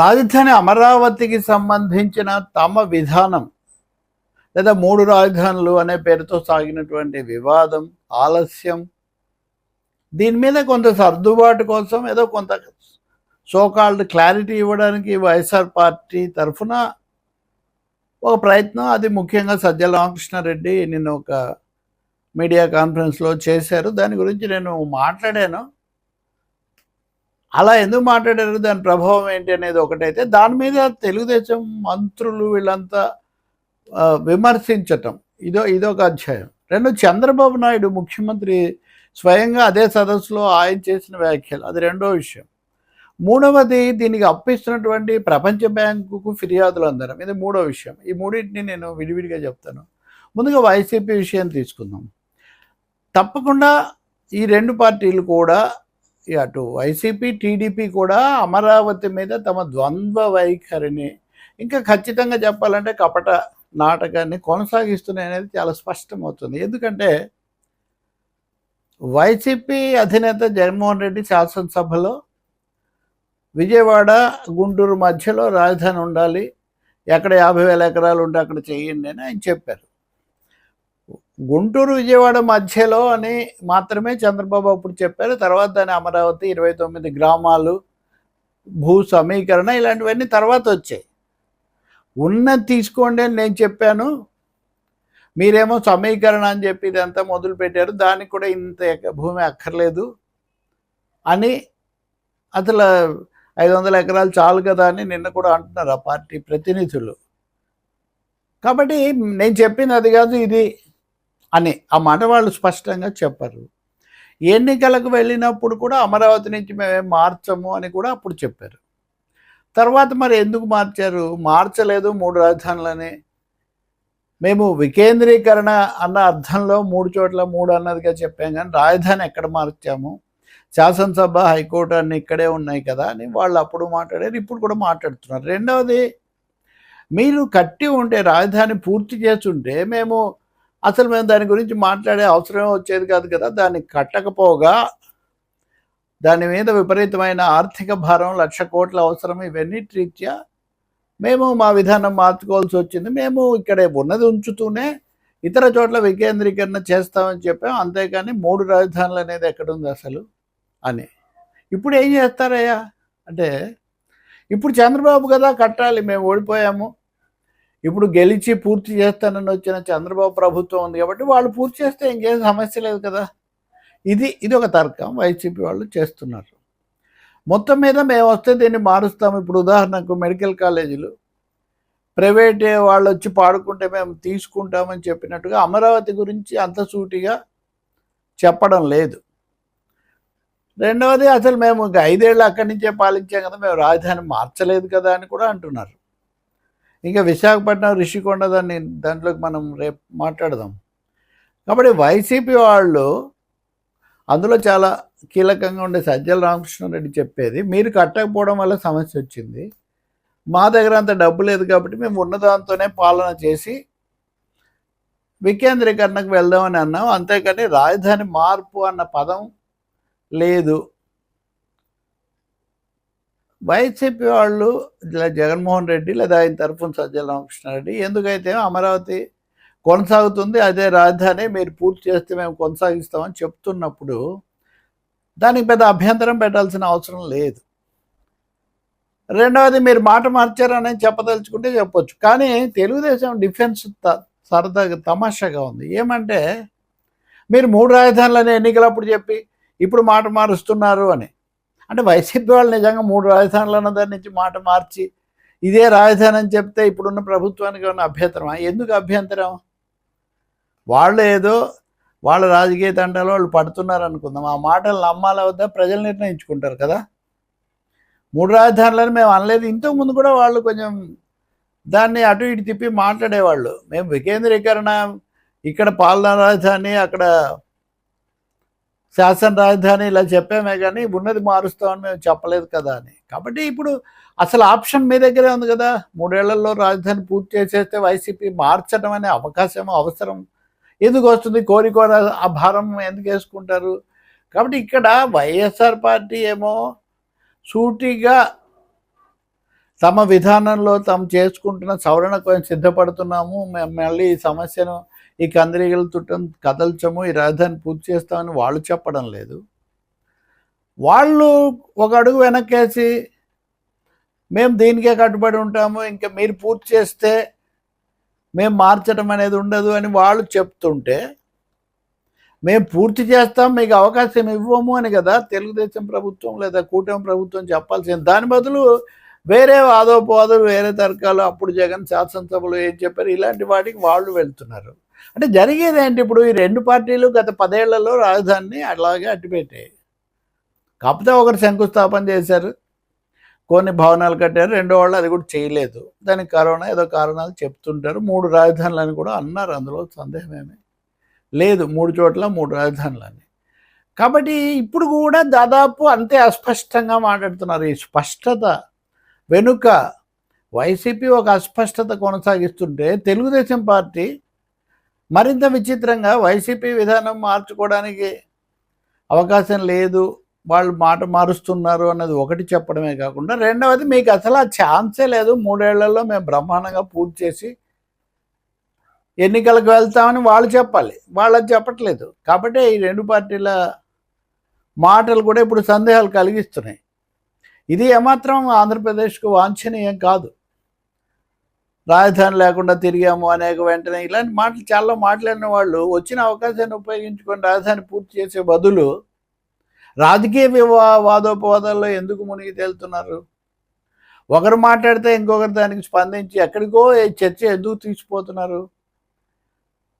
రాజధాని అమరావతికి సంబంధించిన తమ విధానం లేదా మూడు రాజధానులు అనే పేరుతో సాగినటువంటి వివాదం ఆలస్యం దీని మీద కొంత సర్దుబాటు కోసం ఏదో కొంత సోకాల్డ్ క్లారిటీ ఇవ్వడానికి వైఎస్ఆర్ పార్టీ తరఫున ఒక ప్రయత్నం. అది ముఖ్యంగా సజ్జల రామకృష్ణారెడ్డి నిన్న ఒక మీడియా కాన్ఫరెన్స్లో చేశారు. దాని గురించి నేను మాట్లాడాను. అలా ఎందుకు మాట్లాడారు? దాని ప్రభావం ఏంటి అనేది ఒకటైతే దాని మీద తెలుగుదేశం మంత్రులు వీళ్ళంతా విమర్శించటం. ఇదో ఇదొక అధ్యాయం. రెండు చంద్రబాబు నాయుడు ముఖ్యమంత్రి స్వయంగా అదే సదస్సులో ఆయన చేసిన వ్యాఖ్యలు. అది రెండో విషయం. మూడవది దీనికి అప్పిస్తున్నటువంటి ప్రపంచ బ్యాంకుకు ఫిర్యాదులు అందరం. ఇది మూడో విషయం. ఈ మూడింటిని నేను విడివిడిగా చెప్తాను. ముందుగా వైసీపీ విషయం తీసుకుందాం. తప్పకుండా ఈ రెండు పార్టీలు కూడా అటు వైసీపీ టీడీపీ కూడా అమరావతి మీద తమ ద్వంద్వ వైఖరిని ఇంకా ఖచ్చితంగా చెప్పాలంటే కపట నాటకాన్ని కొనసాగిస్తున్నాయి అనేది చాలా స్పష్టమవుతుంది. ఎందుకంటే వైసీపీ అధినేత జగన్మోహన్ రెడ్డి శాసనసభలో విజయవాడ గుంటూరు మధ్యలో రాజధాని ఉండాలి ఎక్కడ యాభై వేల ఎకరాలు ఉంటే అక్కడ చేయండి అని ఆయన చెప్పారు. గుంటూరు విజయవాడ మధ్యలో అని మాత్రమే చంద్రబాబు అప్పుడు చెప్పారు. తర్వాత దాని అమరావతి ఇరవై తొమ్మిది గ్రామాలు భూ సమీకరణ ఇలాంటివన్నీ తర్వాత వచ్చాయి. ఉన్నది తీసుకోండి అని నేను చెప్పాను. మీరేమో సమీకరణ అని చెప్పి ఇదంతా మొదలు పెట్టారు. దానికి కూడా ఇంత భూమి అక్కర్లేదు అని అసలు ఐదు వందల ఎకరాలు చాలు కదా అని నిన్న కూడా అంటున్నారు ఆ పార్టీ ప్రతినిధులు. కాబట్టి నేను చెప్పింది అది కాదు ఇది అని ఆ మాట వాళ్ళు స్పష్టంగా చెప్పారు. ఎన్నికలకు వెళ్ళినప్పుడు కూడా అమరావతి నుంచి మేమేం మార్చము అని కూడా అప్పుడు చెప్పారు. తర్వాత మరి ఎందుకు మార్చారు? మార్చలేదు మూడు రాజధానులని. మేము వికేంద్రీకరణ అన్న అర్థంలో మూడు చోట్ల మూడు అన్నదిగా చెప్పాం కానీ రాజధాని ఎక్కడ మార్చాము? శాసనసభ హైకోర్టు అన్నీ ఇక్కడే ఉన్నాయి కదా అని వాళ్ళు అప్పుడు మాట్లాడారు ఇప్పుడు కూడా మాట్లాడుతున్నారు. రెండవది మీరు కట్టి ఉంటే రాజధాని పూర్తి చేస్తుంటే మేము అసలు మేము దాని గురించి మాట్లాడే అవసరం వచ్చేది కాదు కదా. దాన్ని కట్టకపోగా దాని మీద విపరీతమైన ఆర్థిక భారం లక్ష కోట్ల అవసరం ఇవన్నీ రీత్యా మేము మా విధానం మార్చుకోవాల్సి వచ్చింది. మేము ఇక్కడ ఉన్నది ఉంచుతూనే ఇతర చోట్ల వికేంద్రీకరణ చేస్తామని చెప్పాం. అంతేకాని మూడు రాజధానులు అనేది ఎక్కడుంది అసలు అని. ఇప్పుడు ఏం చేస్తారయ్యా? అంటే ఇప్పుడు చంద్రబాబు కదా కట్టాలి. మేము ఓడిపోయాము. ఇప్పుడు గెలిచి పూర్తి చేస్తానని వచ్చిన చంద్రబాబు ప్రభుత్వం ఉంది కాబట్టి వాళ్ళు పూర్తి చేస్తే ఇంకేం సమస్య లేదు కదా. ఇది ఇది ఒక తర్కం వైసీపీ వాళ్ళు చేస్తున్నారు. మొత్తం మీద మేము వస్తే దీన్ని మారుస్తాం ఇప్పుడు ఉదాహరణకు మెడికల్ కాలేజీలు. ప్రైవేట్ వాళ్ళు వచ్చి పాడుకుంటే మేము తీసుకుంటామని చెప్పినట్టుగా అమరావతి గురించి అంత సూటిగా చెప్పడం లేదు. రెండవది అసలు మేము ఇంకా ఐదేళ్ళు అక్కడి నుంచే పాలించాం కదా మేము రాజధాని మార్చలేదు కదా అని కూడా అంటున్నారు. ఇంకా విశాఖపట్నం రిషికొండ దాన్ని దాంట్లోకి మనం రేపు మాట్లాడదాం. కాబట్టి వైసీపీ వాళ్ళు అందులో చాలా కీలకంగా ఉండే సజ్జల రామకృష్ణారెడ్డి చెప్పేది మీరు కట్టకపోవడం వల్ల సమస్య వచ్చింది. మా దగ్గర అంత డబ్బు లేదు కాబట్టి మేము ఉన్నదాంతోనే పాలన చేసి వికేంద్రీకరణకు వెళ్దామని అన్నాం. అంతేకాని రాజధాని మార్పు అన్న పదం లేదు. వైసీపీ వాళ్ళు ఇలా జగన్మోహన్ రెడ్డి లేదా ఆయన తరఫున సజ్జల రామకృష్ణారెడ్డి ఎందుకైతే అమరావతి కొనసాగుతుంది అదే రాజధాని మీరు పూర్తి చేస్తే మేము కొనసాగిస్తామని చెప్తున్నప్పుడు దానికి పెద్ద అభ్యంతరం పెట్టాల్సిన అవసరం లేదు. రెండవది మీరు మాట మార్చారని చెప్పదలుచుకుంటే చెప్పొచ్చు. కానీ తెలుగుదేశం డిఫెన్స్ త- సరదాగా తమాషాగా ఉంది. ఏమంటే మీరు మూడు రాజధానులని ఎన్నికలప్పుడు చెప్పి ఇప్పుడు మాట మారుస్తున్నారు అని. అంటే వైసీపీ వాళ్ళు నిజంగా మూడు రాజధానులు అన్న దాని నుంచి మాట మార్చి ఇదే రాజధాని అని చెప్తే ఇప్పుడున్న ప్రభుత్వానికి ఉన్న అభ్యంతరమా? ఎందుకు అభ్యంతరం? వాళ్ళు ఏదో వాళ్ళ రాజకీయ తండాలో వాళ్ళు పడుతున్నారు అనుకుందాం. ఆ మాటలు నమ్మాలా వద్దా? ప్రజలు నిర్ణయించుకుంటారు కదా. మూడు రాజధానులని మేము అనలేదు. ఇంతకు ముందు కూడా వాళ్ళు కొంచెం దాన్ని అటు ఇటు తిప్పి మాట్లాడేవాళ్ళు. మేము వికేంద్రీకరణ ఇక్కడ పాలనా రాజధాని అక్కడ శాసన రాజధాని ఇలా చెప్పామే కానీ ఉన్నది మారుస్తామని మేము చెప్పలేదు కదా అని. కాబట్టి ఇప్పుడు అసలు ఆప్షన్ మీ దగ్గరే ఉంది కదా. మూడేళ్ళలో రాజధాని పూర్తి చేసేస్తే వైసీపీ మార్చడం అనే అవకాశం అవసరం. ఎందుకు వస్తుంది? కోరికోర ఆ భారం ఎందుకు వేసుకుంటారు? కాబట్టి ఇక్కడ వైఎస్ఆర్ పార్టీ ఏమో సూటిగా తమ విధానంలో తాము చేసుకుంటున్న సవరణ కొంచెం సిద్ధపడుతున్నాము. మేము మళ్ళీ ఈ సమస్యను ఈ కందిరీగల తుట్టం కదల్చము ఈ రాజధాని పూర్తి చేస్తామని వాళ్ళు చెప్పడం లేదు. వాళ్ళు ఒక అడుగు వెనక్కేసి మేము దీనికే కట్టుబడి ఉంటాము ఇంకా మీరు పూర్తి చేస్తే మేము మార్చడం అనేది ఉండదు అని వాళ్ళు చెప్తుంటే మేము పూర్తి చేస్తాం మీకు అవకాశం ఇవ్వము అని కదా తెలుగుదేశం ప్రభుత్వం లేదా కూటమి ప్రభుత్వం చెప్పాల్సింది. దాని బదులు వేరే వాదోపవాదులు వేరే తర్కాలు అప్పుడు జగన్ శాసనసభలో ఏం చెప్పారు? ఇలాంటి వాటికి వాళ్ళు వెళ్తున్నారు. అంటే జరిగేది ఏంటి? ఇప్పుడు ఈ రెండు పార్టీలు గత పదేళ్ళలో రాజధానిని అలాగే అట్టిపెట్టాయి. కాకపోతే ఒకరు శంకుస్థాపన చేశారు కొన్ని భవనాలు కట్టారు రెండో వాళ్ళు అది కూడా చేయలేదు. దానికి కరోనా ఏదో కారణాలు చెప్తుంటారు. మూడు రాజధానులని కూడా అన్నారు అందులో సందేహమేమి లేదు. మూడు చోట్ల మూడు రాజధానులని. కాబట్టి ఇప్పుడు కూడా దాదాపు అంతే అస్పష్టంగా మాట్లాడుతున్నారు. ఈ స్పష్టత వెనుక వైసీపీ ఒక అస్పష్టత కొనసాగిస్తుంటే తెలుగుదేశం పార్టీ మరింత విచిత్రంగా వైసీపీ విధానం మార్చుకోవడానికి అవకాశం లేదు. వాళ్ళు మాట మారుస్తున్నారు అన్నది ఒకటి చెప్పడమే కాకుండా రెండవది మీకు అసలు ఆ ఛాన్సే లేదు. మూడేళ్ళలో మేము బ్రహ్మాండంగా పూర్తి చేసి ఎన్నికలకు వెళ్తామని వాళ్ళు చెప్పాలి. వాళ్ళది చెప్పట్లేదు. కాబట్టి ఈ రెండు పార్టీల మాటలు కూడా ఇప్పుడు సందేహాలు కలిగిస్తున్నాయి. ఇది ఏమాత్రం ఆంధ్రప్రదేశ్కు వాంఛనీయం కాదు. రాజధాని లేకుండా తిరిగాము అనేక వెంటనే ఇలాంటి మాటలు చాలా మాట్లాడిన వాళ్ళు వచ్చిన అవకాశాన్ని ఉపయోగించుకొని రాజధాని పూర్తి చేసే బదులు రాజకీయ వివా వాదోపవాదాల్లో ఎందుకు మునిగి తేలుతున్నారు? ఒకరు మాట్లాడితే ఇంకొకరు దానికి స్పందించి ఎక్కడికో చర్చ ఎందుకు తీసిపోతున్నారు?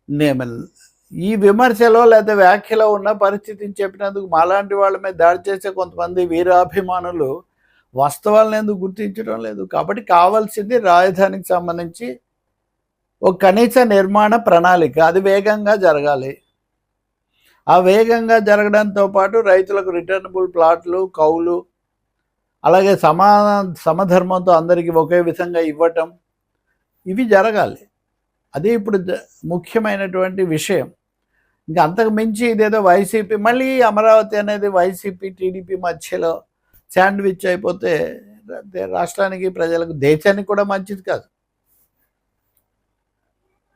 నేను ఈ విమర్శలో లేదా వ్యాఖ్యలో ఉన్న పరిస్థితిని చెప్పినందుకు మాలాంటి వాళ్ళ మీద దాడి చేసే కొంతమంది వీరాభిమానులు వాస్తవాలను ఎందుకు గుర్తించడం లేదు. కాబట్టి కావాల్సింది రాజధానికి సంబంధించి ఒక కనీస నిర్మాణ ప్రణాళిక. అది వేగంగా జరగాలి. ఆ వేగంగా జరగడంతో పాటు రైతులకు రిటర్నబుల్ ప్లాట్లు కౌలు అలాగే సమా సమధర్మంతో అందరికీ ఒకే విధంగా ఇవ్వటం ఇవి జరగాలి. అది ఇప్పుడు జ- ముఖ్యమైనటువంటి విషయం. ఇంకా అంతకు మించి ఇదేదో వైసీపీ మళ్ళీ అమరావతి అనేది వైసీపీ టీడీపీ మధ్యలో శాండ్విచ్ అయిపోతే రాష్ట్రానికి ప్రజలకు దేశానికి కూడా మంచిది కాదు.